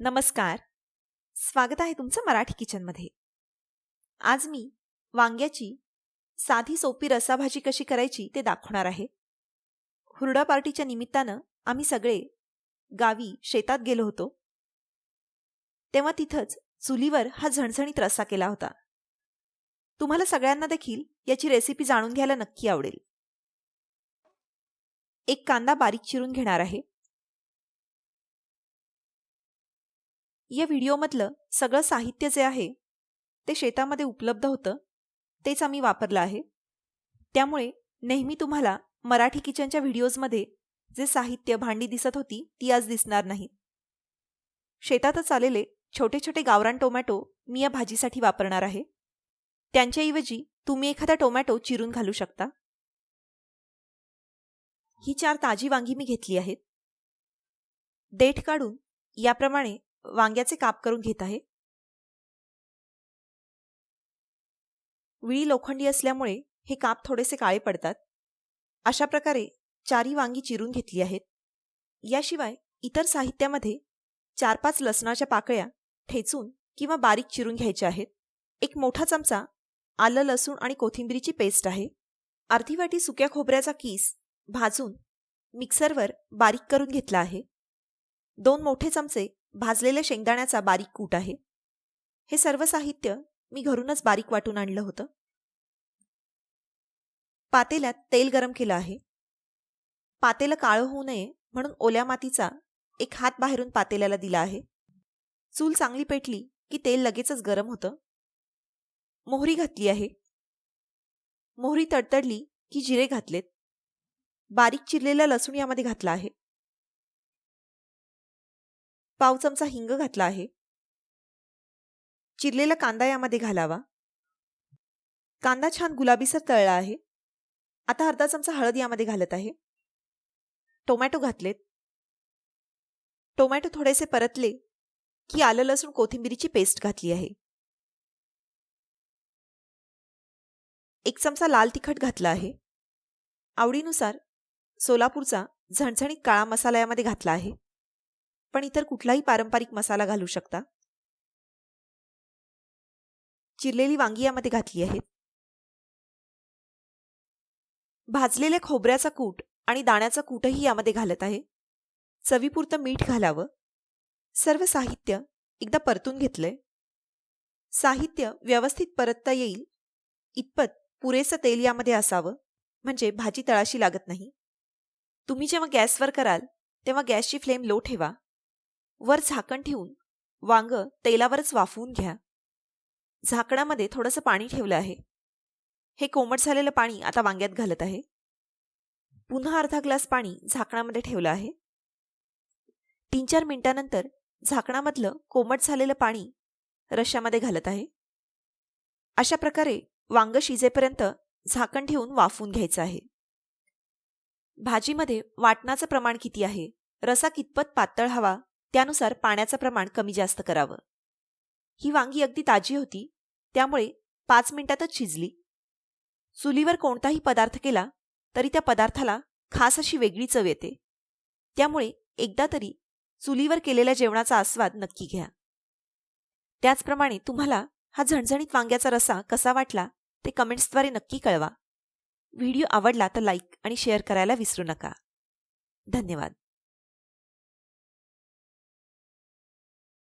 नमस्कार. स्वागत आहे तुमचं मराठी किचनमध्ये. आज मी वांग्याची साधी सोपी रसाभाजी कशी करायची ते दाखवणार आहे. हुरडा पार्टीच्या निमित्तानं आम्ही सगळे गावी शेतात गेलो होतो. तेव्हा तिथंच चुलीवर हा झणझणीत रस्सा केला होता. तुम्हाला सगळ्यांना देखील याची रेसिपी जाणून घ्यायला नक्की आवडेल. एक कांदा बारीक चिरून घेणार आहे. या व्हिडिओमधलं सगळं साहित्य जे आहे ते शेतामध्ये उपलब्ध होतं तेच आम्ही वापरलं आहे. त्यामुळे नेहमी तुम्हाला मराठी किचनच्या व्हिडिओजमध्ये जे साहित्य भांडी दिसत होती ती आज दिसणार नाही. शेतातच आलेले छोटे छोटे गावरान टोमॅटो मी या भाजीसाठी वापरणार आहे. त्यांच्याऐवजी तुम्ही एखादा टोमॅटो चिरून घालू शकता. ही चार ताजी वांगी मी घेतली आहेत. देठ काढून याप्रमाणे वांग्याचे काप करून घेत आहे. विळी लोखंडी असल्यामुळे हे काप थोडेसे काळे पडतात. अशा प्रकारे चारी वांगी चिरून घेतली आहेत. याशिवाय इतर साहित्यामध्ये चार पाच लसणाच्या पाकळ्या ठेचून किंवा बारीक चिरून घ्यायच्या आहेत. एक मोठा चमचा आलं लसूण आणि कोथिंबिरीची पेस्ट आहे. अर्धी वाटी सुक्या खोबऱ्याचा कीस भाजून मिक्सरवर बारीक करून घेतला आहे. दोन मोठे चमचे भाजलेल्या शेंगदाण्याचा बारीक कूट आहे. हे सर्व साहित्य मी घरूनच बारीक वाटून आणलं होतं. पातेल्यात तेल गरम केलं आहे. पातेलं काळं होऊ नये म्हणून ओल्या मातीचा एक हात बाहेरून पातेल्याला दिला आहे. चूल चांगली पेटली की तेल लगेचच गरम होतं. मोहरी घातली आहे. मोहरी तडतडली की जिरे घातलेत. बारीक चिरलेला लसूण यामध्ये घातला आहे. पाव चमचा हिंग घातला आहे. चिरलेला कांदा यामध्ये घालावा. कांदा छान गुलाबीसर तळला आहे. आता अर्धा चमचा हळद यामध्ये घालत आहे. टोमॅटो घातलेत. टोमॅटो थोडेसे परतले की आलं लसूण कोथिंबिरीची पेस्ट घातली आहे. एक चमचा लाल तिखट घातला आहे. आवडीनुसार सोलापूरचा झणझणीत काळा मसाला यामध्ये घातला आहे. पण इतर कुठलाही पारंपरिक मसाला घालू शकता? चिरलेली वांगी यामध्ये घातली आहेत. भाजलेल्या खोबऱ्याचा कूट आणि दाण्याचा कूटही यामध्ये घालत आहे. चवीपुरतं मीठ घालावं. सर्व साहित्य एकदा परतून घेतलंय. साहित्य व्यवस्थित परतता येईल. इतपत पुरेसं तेल यामध्ये असावं. म्हणजे भाजी तळाशी लागत नाही. तुम्ही जेव्हा गॅसवर कराल तेव्हा गॅसची फ्लेम लो ठेवा. वर झाकण ठेवून वांग तेलावरच वाफवून घ्या. झाकणामध्ये थोडंसं पाणी ठेवलं आहे. हे कोमट झालेलं पाणी आता वांग्यात घालत आहे. पुन्हा अर्धा ग्लास पाणी झाकणामध्ये ठेवलं आहे. तीन चार मिनिटानंतर झाकणामधलं कोमट झालेलं पाणी रश्यामध्ये घालत आहे. अशा प्रकारे वांग शिजेपर्यंत झाकण ठेवून वाफवून घ्यायचं आहे. भाजीमध्ये वाटणाचं प्रमाण किती आहे? रसा कितपत पातळ हवा? त्यानुसार पाण्याचं प्रमाण कमी जास्त करावं. ही वांगी अगदी ताजी होती त्यामुळे पाच मिनिटातच शिजली. चुलीवर कोणताही पदार्थ केला तरी त्या पदार्थाला खास अशी वेगळी चव येते. त्यामुळे एकदा तरी चुलीवर केलेल्या जेवणाचा आस्वाद नक्की घ्या. त्याचप्रमाणे तुम्हाला हा झणझणीत वांग्याचा रसा कसा वाटला ते कमेंट्सद्वारे नक्की कळवा. व्हिडिओ आवडला तर लाईक आणि शेअर करायला विसरू नका. धन्यवाद.